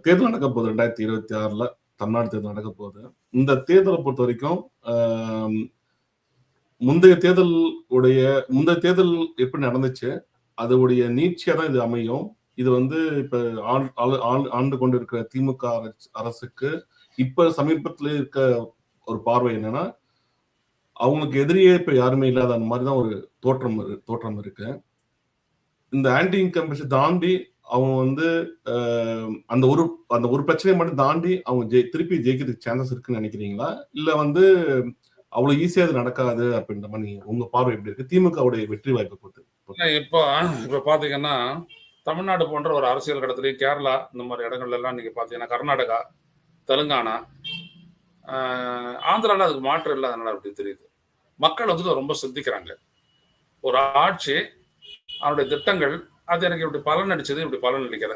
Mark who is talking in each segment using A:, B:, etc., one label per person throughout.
A: தேர்தல் நடக்க போகுது ரெண்டாயிரத்தி இருபத்தி ஆறுல தமிழ்நாடு தேர்தல் நடக்க போகுது. இந்த தேர்தலை பொறுத்த வரைக்கும் முந்தைய தேர்தல் உடைய முந்தைய தேர்தல் எப்படி நடந்துச்சு அதோடைய நீட்சியா தான் இது அமையும். இது வந்து இப்ப ஆள்- ஆண்டு கொண்டு இருக்கிற திமுக அரசு- அரசுக்கு இப்ப சமீபத்துல இருக்க ஒரு பார்வை என்னன்னா அவங்களுக்கு எதிரியே இப்ப யாருமே இல்லாத அந்த மாதிரி தான் ஒரு தோற்றம் தோற்றம் இருக்கு. இந்த ஆன்டி இன்கம்பன்சி தாண்டி அவங்க வந்து அந்த ஒரு அந்த ஒரு பிரச்சனையை மட்டும் தாண்டி அவங்க ஜெய் திருப்பி ஜெயிக்கிறதுக்கு சான்சஸ் இருக்குன்னு நினைக்கிறீங்களா? இல்ல வந்து அவ்வளவு ஈஸியா அது நடக்காது அப்படின்ற மாதிரி உங்க பார்வை எப்படி இருக்கு? திமுகவுடைய வெற்றி வாய்ப்பை பொறுத்து
B: இப்போ இப்போ பாத்தீங்கன்னா தமிழ்நாடு போன்ற ஒரு அரசியல் கடத்துலையும் கேரளா இந்த மாதிரி இடங்கள்ல எல்லாம் நீங்க பாத்தீங்கன்னா கர்நாடகா தெலுங்கானா ஆந்திராவில் ஆந்திரால அதுக்கு மாற்றம் இல்லாதனால அப்படி தெரியுது. மக்கள் வந்து ரொம்ப சிந்திக்கிறாங்க. ஒரு ஆட்சி அவருடைய திட்டங்கள் அது எனக்கு இப்படி பலன் அடிச்சது இப்படி பலன் அளிக்கல.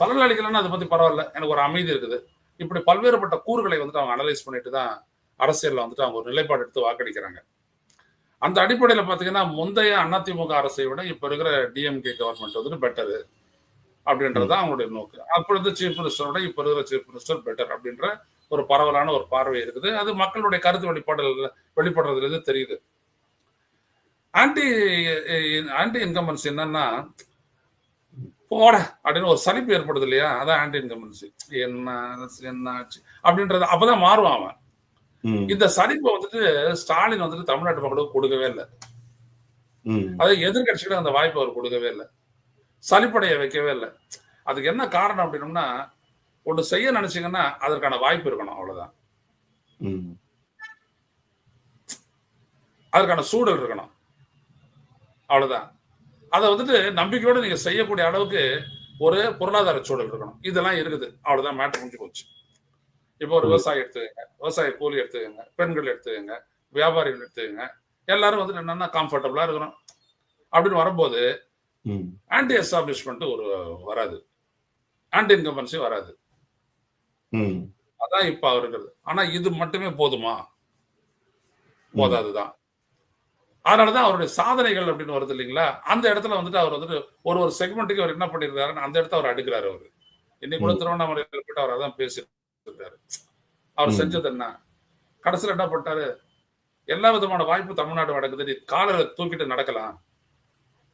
B: பலன் அளிக்கலன்னா அதை பத்தி பரவாயில்ல. எனக்கு ஒரு அமைதி இருக்குது. இப்படி பல்வேறுபட்ட கூறுகளை வந்துட்டு அவங்க அனலைஸ் பண்ணிட்டு தான் அரசியலில் வந்துட்டு அவங்க ஒரு நிலைப்பாடு எடுத்து வாக்களிக்கிறாங்க. அந்த அடிப்படையில் பார்த்தீங்கன்னா முந்தைய அதிமுக அரசை விட இப்போ இருக்கிற டிஎம்கே கவர்மெண்ட் வந்துட்டு பெட்டரு அப்படின்றது தான் அவங்களுடைய நோக்கு. அப்பொழுது சீஃப் மினிஸ்டரோட இப்போ இருக்கிற சீஃப் மினிஸ்டர் பெட்டர் அப்படின்ற ஒரு பரவலான ஒரு பார்வை இருக்குது. அது மக்களுடைய கருத்து வெளிப்பாடுகள் வெளிப்படுறதுல இருந்து தெரியுது. ஆன்டி ஆன்டி இன்கம்பன்சி என்னன்னா போட அப்படின்னு ஒரு சலிப்பு ஏற்படுது இல்லையா? அதான் ஆன்டி இன்கம்பன்சி என்ன என்ன ஆச்சு? அப்படின்றது அப்பதான் மாறுவான் அவன். இந்த சலிப்பை வந்துட்டு ஸ்டாலின் வந்துட்டு தமிழ்நாட்டு மக்களுக்கு கொடுக்கவே இல்லை. அது எதிர்கட்சிகளுக்கு அந்த வாய்ப்பு அவர் கொடுக்கவே இல்லை. சலிப்படைய வைக்கவே இல்லை. அதுக்கு என்ன காரணம் அப்படின்னம்னா ஒன்று செய்ய நினைச்சீங்கன்னா அதற்கான வாய்ப்பு இருக்கணும் அவ்வளவுதான். அதற்கான சூழல் இருக்கணும். அவ்வளவுதான். அதை வந்துட்டு நம்பிக்கையோடு நீங்க செய்யக்கூடிய அளவுக்கு ஒரு பொருளாதார சூழல் இருக்கணும். இதெல்லாம் இருக்குது. அவ்வளவுதான் மேட்டர் முடிஞ்சு போச்சு. இப்போ ஒரு விவசாயி எடுத்துக்கங்க. விவசாய கூலி எடுத்துக்கங்க. பெண்கள் எடுத்துக்கங்க. வியாபாரிகள் எடுத்துக்கங்க. எல்லாரும் வந்துட்டு என்னன்னா கம்ஃபர்டபுளா இருக்கிறோம் அப்படின்னு வரும்போது ஆன்டி எஸ்டாப்ளிஷ்மெண்ட் ஒரு வராது. ஆன்டி இன்கம்பன்சி வராது.
A: ம்,
B: அதான் இப்ப அவர் இருக்கிறது ஆனா இது மட்டுமே போதுமா? போதாதுதான். அதனாலதான் அவருடைய சாதனைகள் அப்படின்னு வருது இல்லைங்களா? அந்த இடத்துல வந்துட்டு அவர் வந்துட்டு ஒரு ஒரு செக்மெண்ட்டுக்கு அவர் என்ன பண்ணிருக்காருன்னு அந்த இடத்த அவர் அடுக்கிறாரு அவரு. இன்னைக்கு கூட. திருவண்ணாமலையில் போயிட்டு அவர் அதான் பேசிட்டு இருக்காரு அவர். செஞ்சது என்ன? கடைசியில் என்ன பண்ணிட்டாரு? எல்லா விதமான வாய்ப்பு தமிழ்நாடு நடக்குது நீ காலை தூக்கிட்டு நடக்கலாம்.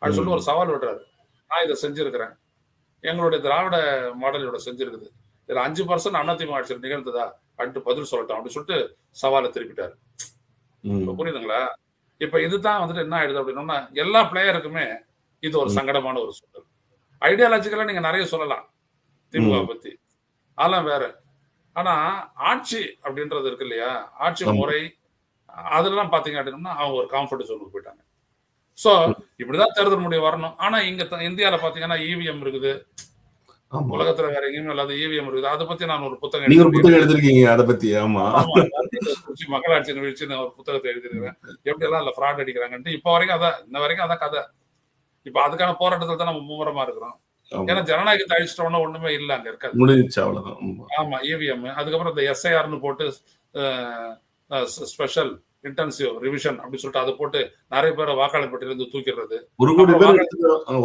B: அப்படின்னு சொல்லி ஒரு சவால் விடுறாரு. நான் இதை செஞ்சிருக்கிறேன். எங்களுடைய திராவிட மாடல் இதோட செஞ்சிருக்குது. இதுல அஞ்சு பர்சன்ட் அதிமுக ஆட்சியில் நிகழ்ந்ததா? அப்படின்ட்டு பதில் சொல்லட்டும். அப்படின்னு சொல்லிட்டு சவாலை திருப்பிட்டாரு. புரியுதுங்களா? இப்ப இதுதான் வந்துட்டு என்ன ஆயிடுது அப்படின்னா எல்லா பிளேயருக்குமே இது ஒரு. சங்கடமான ஒரு சூழல். ஐடியாலஜிக்கலா நீங்க நிறைய சொல்லலாம் திமுக. பத்தி. அதெல்லாம் வேற. ஆனா ஆட்சி அப்படின்றது இருக்கு இல்லையா? ஆட்சி. முறை அதெல்லாம் பாத்தீங்க அப்படின்னா அவங்க ஒரு காம்ஃபர்ட் ஜோனுக்கு போயிட்டாங்க. சோ இப்படிதான் தேர்தல் முடிவு வரணும். ஆனா இங்க இந்தியால பாத்தீங்கன்னா இவிஎம் இருக்குது.
A: ஆமா
B: உலகத்துல வேற எங்கேயுமே இல்லாத இவிஎம் இருக்குது அதை பத்தி நான் ஒரு புத்தகம்
A: நீங்க ஒரு. புத்தகம் எழுதிருக்கீங்க அதை பத்தி ஆமா.
B: மக்களாட்சி நிகழ்ச்சி நான் ஒரு புத்தகத்தை எழுதிருக்கிறேன் எப்படி எல்லாம் இல்ல ஃப்ராட் அடிக்கிறாங்கன்ட்டு இப்ப வரைக்கும் அதான் இன்ன வரைக்கும் அதான் கதை. இப்ப அதுக்கான போராட்டத்துல தான் நம்ம மும்முரமா இருக்கிறோம். ஏன்னா ஜனநாயகத்தை அழிச்சிட்டோம்னா ஒண்ணுமே இல்ல அங்க இருக்காது.
A: முடிஞ்சிச்சு அவ்வளவுதான். ஆமா.
B: ஆமா இவிஎம் அதுக்கப்புறம் இந்த எஸ்ஐஆர்னு போட்டு ஸ்பெஷல் இன்டென்சிவ் ரிவிஷன் அப்படின்னு சொல்லிட்டு அதை போட்டு நிறைய பேரை வாக்காளர் பட்டியலிருந்து தூக்கிடுறது.
A: ஒரு கோடி பேர்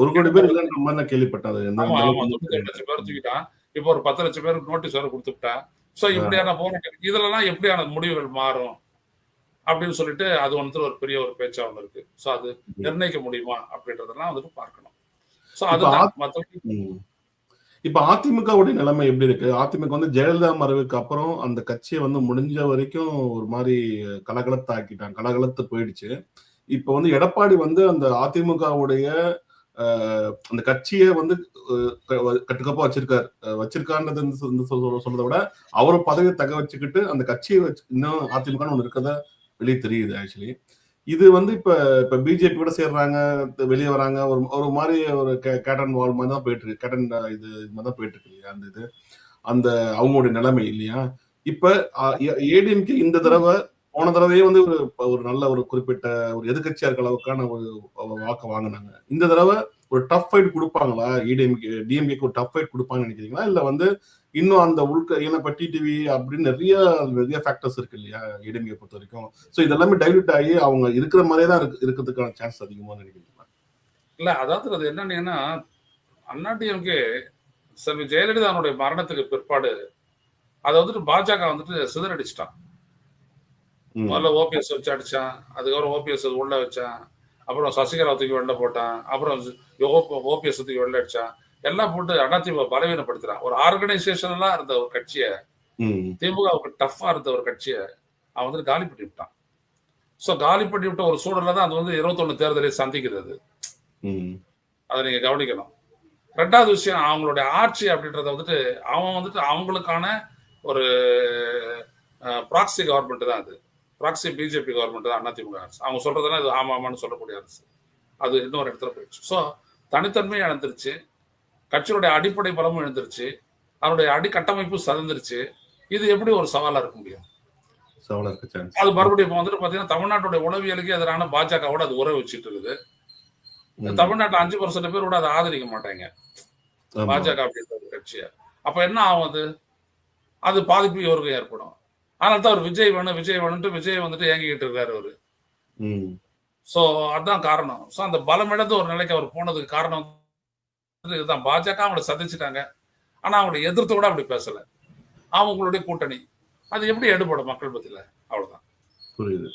A: ஒரு கோடி பேர் இல்லைன்ற கேள்விப்பட்டேன்.
B: ஆமா தொண்ணூத்தி லட்சம் பேர் தூக்கிட்டான். இப்போ ஒரு பத்து லட்சம் பேருக்கு நோட்டீஸ் வேற கொடுத்துட்டா சோ இப்படியான போராட்டம் இதுலலாம் எப்படியான முடிவுகள் மாறும்? அப்படின்னு சொல்லிட்டு அது வந்துட்டு ஒரு பெரிய ஒரு பேச்சா ஒண்ணு இருக்கு. சோ அது நிர்ணயிக்க முடியுமா அப்படின்றதெல்லாம் வந்துட்டு பார்க்கணும். சோ அதுதான். மத்தபடி
A: ம். இப்ப அதிமுகவுடைய நிலைமை எப்படி இருக்கு? அதிமுக வந்து ஜெயலலிதா மறைவுக்கு அப்புறம் அந்த கட்சியை வந்து முடிஞ்ச வரைக்கும் ஒரு மாதிரி கலகலத்தாக்கிட்டாங்க. கலகலத்து போயிடுச்சு. இப்ப வந்து எடப்பாடி வந்து அந்த அதிமுகவுடைய அந்த கட்சியை வந்து கட்டுக்கப்பா க- கட்டுக்கோப்பா வச்சிருக்காரு. அஹ், வச்சிருக்கான்றது சொல்றதை விட அவர் பதவியை தக்க வச்சுக்கிட்டு அந்த கட்சியை வச்சு இன்னும் அதிமுக ஒன்று இருக்கதா வெளியே தெரியுது ஆக்சுவலி இது வந்து இப்ப இப்ப பிஜேபி கூட சேர்றாங்க வெளியே வராங்க ஒரு ஒரு மாதிரி ஒரு கேட்டன் வால் மாதிரி தான் போயிட்டு இருக்கு. கேட்டன் இது இது மாதிரி தான் போயிட்டு இருக்கு இல்லையா அந்த இது. அந்த அவங்களுடைய நிலைமை இல்லையா? இப்ப ஏடிஎம்கே இந்த தடவை போன தடவையே வந்து ஒரு ஒரு நல்ல ஒரு குறிப்பிட்ட ஒரு எதிர்கட்சியா இருக்க அளவுக்கான ஒரு வாக்கு வாங்கினாங்க. இந்த தடவை ஒரு டஃப் ஃபைட் கொடுப்பாங்களா? ஏடிஎம்கே டிஎம்கேக்கு ஒரு டஃப் ஃபைட் கொடுப்பாங்கன்னு நினைக்கிறீங்களா? இல்ல வந்து இன்னும் அந்த உள்க ஏன்னா இப்ப டிடிவி அப்படின்னு நிறைய நிறைய ஃபேக்டர்ஸ் இருக்கு இல்லையா? ஏடிஎம்கே பொறுத்த வரைக்கும். ஸோ இதெல்லாமே டைல்யூட் ஆகி அவங்க இருக்கிற மாதிரியே தான் இருக்கு இருக்கிறதுக்கான சான்ஸ் அதிகமா நினைக்கிறீங்களா?
B: இல்ல அதாவது அது என்னன்னீங்கன்னா அண்ணாடிஎம்கே செல்வி ஜெயலலிதாவுடைய மரணத்துக்கு பிற்பாடு அதை வந்துட்டு பாஜக வந்துட்டு சிதறடிச்சிட்டான். முதல்ல ஓபிஎஸ் வச்சு அடிச்சான் அதுக்கப்புறம் ஓபிஎஸ் உள்ள வச்சான் அப்புறம் சசிகலா தூக்கி வெளில போட்டான் அப்புறம் ஓபிஎஸ் தூக்கி வெளில அடிச்சான். எல்லாம் போட்டு அதிமுக பலவீனப்படுத்துறான். ஒரு ஆர்கனைசேஷன் எல்லாம் இருந்த ஒரு கட்சியை
A: ம்.
B: திமுகவுக்கு டஃப்பா இருந்த ஒரு கட்சியை அவன் வந்து காலி பண்ணி விட்டான். ஸோ காலி பண்ணி விட்ட ஒரு சூழல்ல தான் அது வந்து இருபத்தொன்னு தேர்தலை சந்திக்குது அது. அதை நீங்க கவனிக்கணும். ரெண்டாவது விஷயம் அவங்களுடைய ஆட்சி அப்படின்றத வந்துட்டு அவன் வந்துட்டு அவங்களுக்கான ஒரு ப்ராக்சி கவர்மெண்ட் தான் அது. ப்ராக்சி பிஜேபி கவர்மெண்ட் தான் அதிமுக அரசு. அவங்க சொல்றதெல்லாம் இது ஆமா ஆமான்னு சொல்லக்கூடிய அரசு. அது இன்னொரு இடத்துல போயிடுச்சு. ஸோ தனித்தன்மை இழந்துருச்சு. கட்சியுடைய அடிப்படை பலமும் இழந்துருச்சு. அதனுடைய அடிக்கட்டமைப்பு சதந்துருச்சு. இது எப்படி ஒரு சவாலா இருக்க முடியும்? அது மறுபடியும் இப்போ வந்துட்டு பாத்தீங்கன்னா தமிழ்நாட்டுடைய உளவியலுக்கு எதிரான பாஜகவோட அது உறவு வச்சுட்டு இருக்குது. தமிழ்நாட்டுல அஞ்சு பர்சன்ட் பேர் கூட அதை ஆதரிக்க மாட்டாங்க. பாஜக அப்படின்ற கட்சியை. அப்ப என்ன ஆகும் அது? அது பாதிப்பு இவருக்கு ஏற்படும். அதனால தான் அவர் விஜய் வேணும் விஜய் வேணும்ட்டு விஜய் வந்துட்டு ஏங்கிக்கிட்டு இருக்காரு அவரு. ஸோ அதான் காரணம். ஸோ அந்த பலம் இழந்த ஒரு நிலைக்கு அவர் போனதுக்கு காரணம் இதுதான். பாஜக அவங்களை சந்திச்சிட்டாங்க. ஆனால் அவங்களை எதிர்த்து கூட அப்படி பேசலை. அவங்களுடைய கூட்டணி. அது எப்படி எடுபடும் மக்கள் மத்தியில? அவ்வளவுதான்.
A: புரியுது.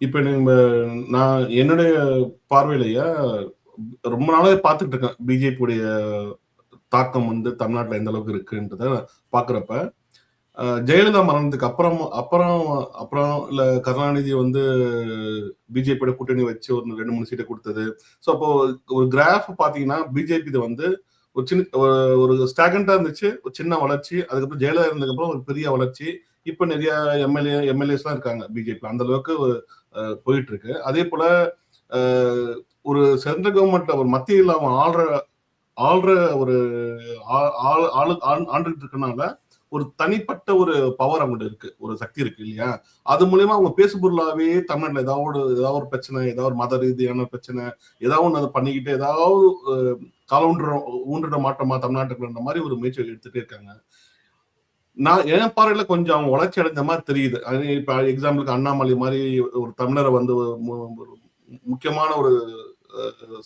A: இப்ப நீங்க நான் என்னுடைய பார்வையிலேயே ரொம்ப நாளாவே பார்த்துட்டு இருக்கேன். பிஜேபியுடைய தாக்கம் வந்து தமிழ்நாட்டில் எந்த அளவுக்கு இருக்குன்றத பாக்குறப்ப ஜெயலலிதா மரணத்துக்கு அப்புறம் அப்புறம் அப்புறம் இல்ல கருணாநிதி வந்து பிஜேபியோட கூட்டணி வச்சு ஒரு ரெண்டு மூணு சீட்டை கொடுத்தது. ஸோ அப்போ ஒரு கிராஃப் பாத்தீங்கன்னா பிஜேபி வந்து ஒரு சின்ன ஒரு- ஸ்டாகண்டா இருந்துச்சு ஒரு சின்ன வளர்ச்சி அதுக்கப்புறம் ஜெயலலிதா இருந்ததுக்கு அப்புறம் ஒரு பெரிய வளர்ச்சி இப்ப நிறைய எம்எல்ஏ எம்எல்ஏஸ் எல்லாம் இருக்காங்க பிஜேபி அந்த அளவுக்கு போயிட்டு இருக்கு அதே போல ஒரு சென்ட்ரல் கவர்மெண்ட் ஒரு மத்தியில் அவன் ஆள்ற ஆள்ற ஒரு ஆள் ஆண்- ஆண்டுகிட்டு இருக்கனால ஒரு தனிப்பட்ட ஒரு பவர் அவங்கள்ட்ட இருக்கு. ஒரு சக்தி இருக்கு இல்லையா? அது மூலயமா அவங்க பேசு பொருளாவே தமிழ்நாட்டுல ஏதாவது ஒரு ஏதாவது ஒரு பிரச்சனை ஏதாவது ஒரு மத ரீதியான பிரச்சனை ஏதாவது ஒன்று அதை பண்ணிக்கிட்டு ஏதாவது கால ஊன்ற ஊன்றிட மாட்டோமா தமிழ்நாட்டுக்குள்ள மாதிரி ஒரு முயற்சி எடுத்துட்டே இருக்காங்க. நான் என் பார்வையில கொஞ்சம் அவங்க வளர்ச்சி அடைஞ்ச மாதிரி தெரியுது. இப்ப எக்ஸாம்பிளுக்கு அண்ணாமலை மாதிரி ஒரு தமிழரை வந்து முக்கியமான ஒரு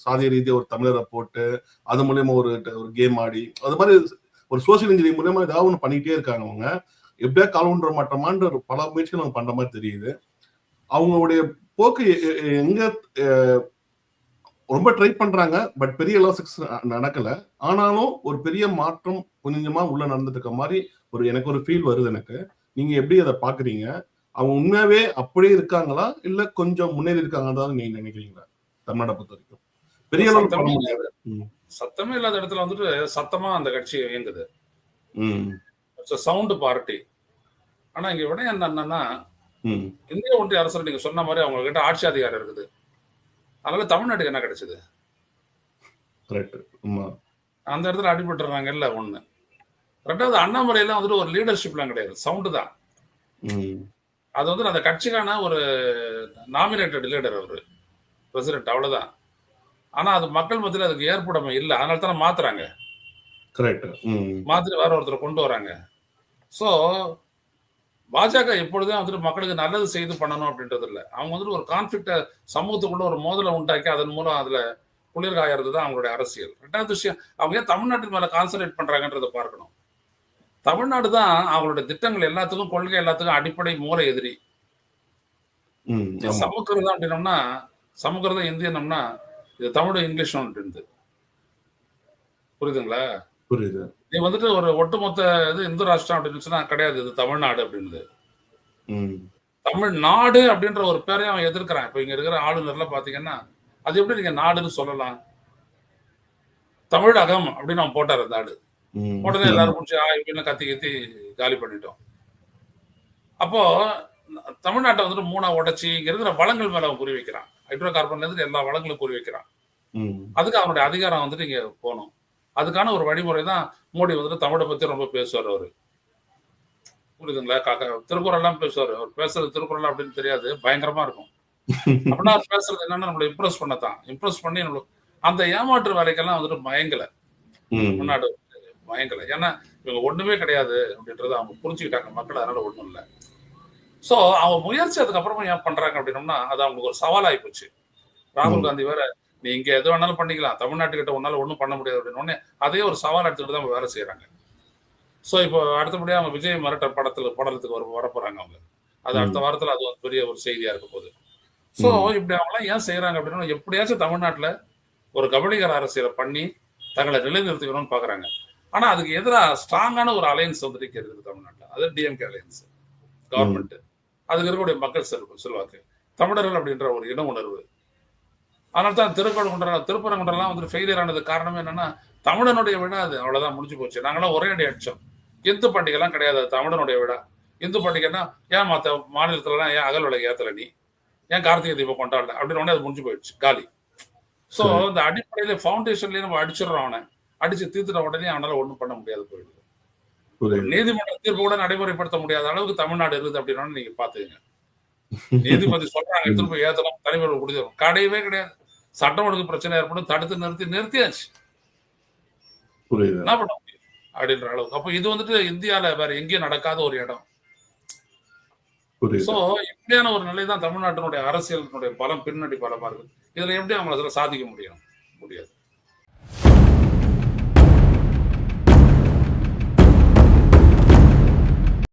A: சாதிய ரீதியா ஒரு தமிழரை போட்டு அது மூலியமா ஒரு ஒரு கேம் ஆடி அது மாதிரி ஒரு சோசியல் இன்ஜினியரிங் மூலியமா ஏதாவது ஒன்று பண்ணிக்கிட்டே இருக்காங்க அவங்க எப்படியா கால் ஊன்ற மாட்டோமான்ற ஒரு பல முயற்சிகள் அவங்க பண்ற மாதிரி தெரியுது. அவங்களுடைய போக்கு எங்க ரொம்ப ட்ரை பண்றாங்க பட் பெரிய லாசஸ் நடக்கல. ஆனாலும் ஒரு பெரிய மாற்றம் கொஞ்சம் உள்ள நடந்துட்டு இருக்க மாதிரி ஒரு எனக்கு ஒரு ஃபீல் வருது எனக்கு. நீங்க எப்படி அதை பாக்குறீங்க? அவங்க உண்மையாவே அப்படியே இருக்காங்களா? இல்ல கொஞ்சம் முன்னேறி இருக்காங்கன்னு நீங்க நினைக்கிறீங்களா? தமிழ்நாட்டை பொறுத்த வரைக்கும். பெரிய பண்ண
B: சத்தமே இல்லாத இடத்துல வந்துட்டு சத்தமா அந்த கட்சி இயங்குது. சவுண்டு பார்ட்டி ஆனா இங்க விட என்னன்னா இந்திய ஒன்றிய அரசு நீங்க சொன்ன மாதிரி அவங்க கிட்ட ஆட்சி அதிகாரம் இருக்குது. அதனால தமிழ்நாட்டுக்கு என்ன கிடைச்சது? அந்த இடத்துல அடிபட்டுறாங்க இல்ல ஒண்ணு. ரெண்டாவது அண்ணாமலையெல்லாம் வந்துட்டு ஒரு லீடர்ஷிப்லாம் கிடையாது. சவுண்டு தான். அது வந்து அந்த கட்சிக்கான ஒரு நாமினேட்டட் லீடர் அவரு. பிரசிடென்ட் அவ்வளவுதான். ஆனா அது மக்கள் மத்தியில் அதுக்கு ஏற்புடைமை இல்லை. அதனால தானே மாத்துறாங்க.
A: கரெக்ட் ம்.
B: மாத்திட்டு வேற ஒருத்தரை கொண்டு வராங்க. ஸோ பாஜக எப்பொழுதும் வந்துட்டு மக்களுக்கு நல்லது செய்து பண்ணணும் அப்படின்றது இல்லை. அவங்க வந்துட்டு ஒரு கான்ஃபிளிக்ட சமூகத்துக்குள்ள ஒரு மோதலை உண்டாக்கி அதன் மூலம் அதுல குளிர் காயறது தான் அவங்களுடைய அரசியல். ரெண்டாவது விஷயம் அவங்க ஏன் தமிழ்நாட்டின் மேல கான்சன்ட்ரேட் பண்றாங்கன்றதை பார்க்கணும். தமிழ்நாடு தான் அவங்களுடைய திட்டங்கள் எல்லாத்துக்கும் கொள்கை எல்லாத்துக்கும் அடிப்படை மூல எதிரி. சமஸ்கிருதம் அப்படின்னம்னா சமஸ்கிருதம் இந்தியனம்னா இது தமிழ் இங்கிலீஷ் அப்படின்றது புரியுதுங்களா?
A: புரியுது.
B: நீ வந்துட்டு ஒரு ஒட்டுமொத்த இது இந்து ராஷ்டிரம் அப்படின்னு சொன்னா கிடையாது இது தமிழ்நாடு அப்படின்னு
A: ம்.
B: தமிழ்நாடு அப்படின்ற ஒரு பேரையும் அவன் எதிர்க்கிறான். இப்ப இங்க இருக்கிற ஆளுநர்ல பாத்தீங்கன்னா அது எப்படி நீங்க நாடுன்னு சொல்லலாம்? தமிழகம் அப்படின்னு அவன் போட்டார் அந்த ஆடு உடனே எல்லாரும் முடிச்சு ஆ இப்படின்னு கத்தி கத்தி காலி பண்ணிட்டோம். அப்போ தமிழ்நாட்டை வந்துட்டு மூணா உடைச்சி இங்க இருக்கிற வளங்கள் மேல அவன் குறி வைக்கிறான் ஹைட்ரோ கார்பன்ல இருந்து எல்லா வளங்களும் குறி வைக்கிறான் அதுக்கு அவனுடைய அதிகாரம் வந்துட்டு இங்க போகணும். அதுக்கான ஒரு வழிமுறை தான் மோடி வந்துட்டு தமிழை பத்தி ரொம்ப பேசுவார் அவரு. புரியுதுங்களா? காக்கா திருக்குறள் எல்லாம் பேசுவார். அவர் பேசுறது திருக்குறள் அப்படின்னு தெரியாது. பயங்கரமா இருக்கும். அப்படின்னா அவர் பேசுறது என்னன்னா நம்மளை இம்ப்ரெஸ் பண்ணத்தான். இம்ப்ரெஸ் பண்ணி நம்மள அந்த ஏமாற்று வேலைக்கெல்லாம் வந்துட்டு மயங்கல. தமிழ்நாடு மயங்கல. ஏன்னா இவங்க ஒண்ணுமே கிடையாது அப்படின்றத அவங்க புரிஞ்சுக்கிட்டாங்க. மக்கள் அதனால ஒண்ணும் இல்லை. சோ அவங்க முயற்சி அதுக்கப்புறமா ஏன் பண்றாங்க அப்படின்னோம்னா அது அவங்களுக்கு ஒரு சவாலாகி போச்சு. ராகுல் காந்தி வேற நீ இங்க எது வேணாலும் பண்ணிக்கலாம். தமிழ்நாட்டுக்கிட்ட உன்னால ஒன்றும் பண்ண முடியாது அப்படின்னு அதே ஒரு சவால் எடுத்துக்கிட்டு தான் அவங்க வேலை செய்யறாங்க ஸோ இப்போ அடுத்தபடியாக அவங்க விஜய் மிரட்ட படத்துல படத்துக்கு வர வரப்போறாங்க அவங்க. அது அடுத்த வாரத்துல அது ஒரு பெரிய ஒரு செய்தியா இருக்க போகுது. ஸோ இப்படி அவங்களாம் ஏன் செய்யறாங்க அப்படின்னா எப்படியாச்சும் தமிழ்நாட்டுல ஒரு கபடிகர அரசியலை பண்ணி தங்களை நிலைநிறுத்திக்கணும்னு பாக்குறாங்க. ஆனா அதுக்கு எதிராக ஸ்ட்ராங்கான ஒரு அலையன்ஸ் வந்து இருக்குது தமிழ்நாட்டில். அது டிஎம்கே அலையன்ஸ் கவர்மெண்ட் அதுக்கு இருக்கக்கூடிய மக்கள் செல்வ செல்வாக்கு. தமிழர்கள் அப்படின்ற ஒரு இன உணர்வு. அதனால தான் திருப்பரங்குன்றம் திருப்பரங்குன்றம்லாம் வந்து ஃபெயிலியர் ஆனது காரணம் என்னன்னா தமிழனுடைய விழா அது. அவ்வளவுதான் முடிஞ்சு போச்சு. நாங்களாம் ஒரே அடி அடிச்சோம். இந்து பண்டிகைலாம் கிடையாது தமிழனுடைய விழா இந்து பண்டிகைன்னா ஏன் மற்ற மாநிலத்துலலாம் ஏன் அகல் விலை ஏத்தல நீ? ஏன் கார்த்திகை தீபம் கொண்டாடல? அப்படின்னு உடனே அது முடிஞ்சு போயிடுச்சு. காலி. ஸோ. இந்த அடிப்படையில ஃபவுண்டேஷன்லயே நம்ம அடிச்சிடுறோம் அவனை. அடிச்சு தீர்த்துட்ட உடனே அவனால ஒண்ணும் பண்ண முடியாது போயிடுது. நீதிமன்ற தீர்ப்பு கூட நடைமுறைப்படுத்த முடியாத அளவுக்கு தமிழ்நாடு இருக்குது அப்படின்னா நீங்க பாத்துக்கங்க நீதிபதி சொல்றாங்க எடுத்துட்டு போய் ஏத்தலாம் தனிமையில் கொடுத்துரும் கிடையவே கிடையாது. சட்டம் ஒழுங்கு பிரச்சனை ஏற்படும் தடுத்து நிறுத்தி நிறுத்தியாச்சு.
A: புரியுது.
B: என்ன பண்ண முடியும் அப்படின்ற அளவுக்கு. அப்போ இது வந்துட்டு இந்தியால வேற எங்கேயும் நடக்காத ஒரு இடம். சோ இப்படியான ஒரு நிலை தான் தமிழ்நாட்டினுடைய அரசியலினுடைய பலம் பின்னணி பலமா இருக்கு இதுல எப்படி அவங்களை சாதிக்க முடியும்? முடியாது.